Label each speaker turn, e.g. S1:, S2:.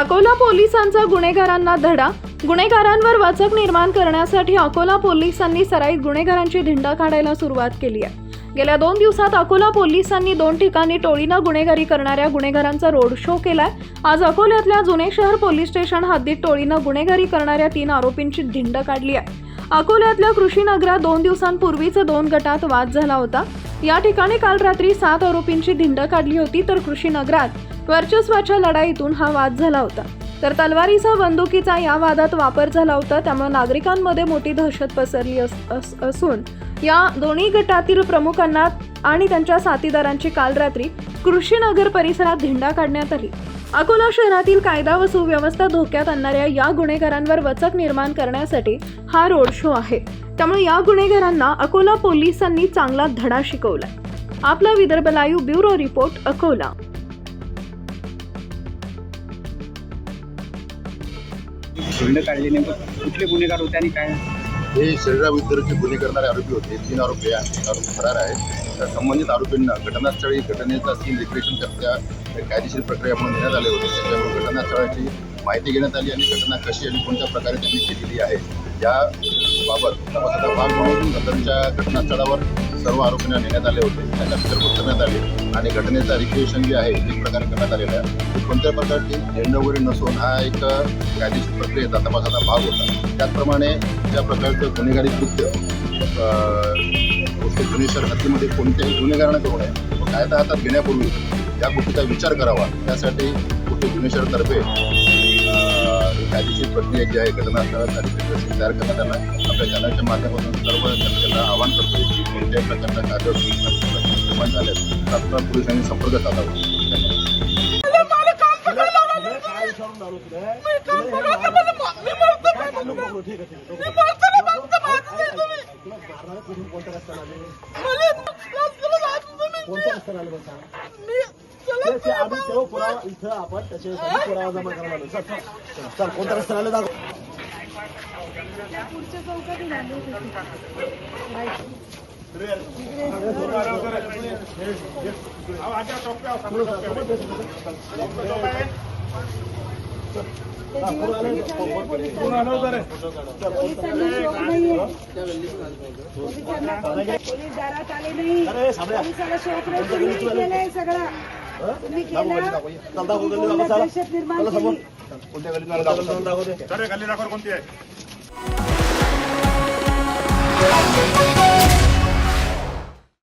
S1: अकोला पोलिसांचा गुन्हेगारांना धडा. गुन्हेगारांवर वचक निर्माण करण्यासाठी अकोला पोलिसांनी सराईत गुन्हेगारांची धिंड काढायला सुरुवात केली आहे. गेल्या दोन दिवसात अकोला पोलिसांनी दोन ठिकाणी टोळीनं गुन्हेगारी करणाऱ्या गुन्हेगारांचा रोड शो केलाय. आज अकोल्यातल्या जुने शहर पोलीस स्टेशन हद्दीत टोळीनं गुन्हेगारी करणाऱ्या तीन आरोपींची धिंड काढली आहे. अकोल्यातल्या कृषीनगरात दोन दिवसांपूर्वीच दोन गटात वाद झाला होता. या ठिकाणी काल रात्री सात आरोपींची धिंड काढली होती तर कृषीनगरात वर्चस्वाच्या लढाईतून हा वाद झाला होता. तर तलवारीचा बंदुकीचा या वादात वापर झाला होता त्यामुळे नागरिकांमध्ये मोठी दहशत पसरली अस- अस- असून या दोन्ही गटातील प्रमुखांना आणि त्यांच्या साथीदारांची काल रात्री कृषीनगर परिसरात धिंडा काढण्यात आली. अकोला शहरातील कायदा व सुव्यवस्था धोक्यात आणणाऱ्या या गुन्हेगारांवर वचक निर्माण करण्यासाठी हा रोड शो आहे. त्यामुळे या गुन्हेगारांना अकोला पोलिसांनी चांगला धडा शिकवला आपला Vidarbha live bureau report Akola.
S2: खंड काढली नेमकं कुठले गुन्हेगार होते आणि काय?
S3: हे शरीराविरुद्धचे गुन्हे करणारे आरोपी होते. तीन आरोपी आणि आरोपी फरार आहेत. तर संबंधित आरोपींना घटनास्थळी घटनेचा सीन रिक्रिएशन करत्या कायदेशीर प्रक्रिया म्हणून देण्यात आले होते. त्याच्यामुळे घटनास्थळाची माहिती घेण्यात आली आणि घटना कशी आणि कोणत्या प्रकारे त्यांनी केलेली आहे या बाबत तपासाचा भाग म्हणून नंतरच्या घटनास्थळावर सर्व आरोपींना नेण्यात आले होते. त्यांना विचारपूस करण्यात आली. आणि घटनेचा रिक्रिएशन जे आहे एक प्रकारे करण्यात आलेलं आहे. कोणत्या प्रकारची झेंडा वगैरे नसून हा एक कायदेशीर प्रक्रियेचा तपासाचा भाग होता. त्याचप्रमाणे ज्या प्रकारचं गुन्हेगारी कृत्य गुन्हेश्वर हत्तीमध्ये कोणत्याही गुन्हेगारांना करू नये व कायदा हातात घेण्यापूर्वी या गोष्टीचा विचार करावा. त्यासाठी कुठे गुन्हेश्वरतर्फे कायदेशीर प्रक्रिया जी आहे घटनास्थळासाठी तयार करण्यात आला. आपल्या चॅनलच्या माध्यमातून सर्व जनतेला आवाहन करतो की कोणत्याही प्रकारचा कायदा निर्माण झाल्यास तात्काळ पोलिसांनी संपर्क साधावा.
S4: कोणत्या रस्त्याला इथं आपण त्याच्यासाठी पुरावा जमा करायला आलो. चल चल, चल कोणत्या रस्त्याला आलं दाखव
S5: पोलीस दारात आले नाही.
S4: अरे
S5: पोलिसाला शोक नाही तुम्ही तुम्ही
S4: गल्ली
S5: तुम्ही दहशत निर्माण केली
S4: कोणत्या
S3: गल्ली कोणती आहे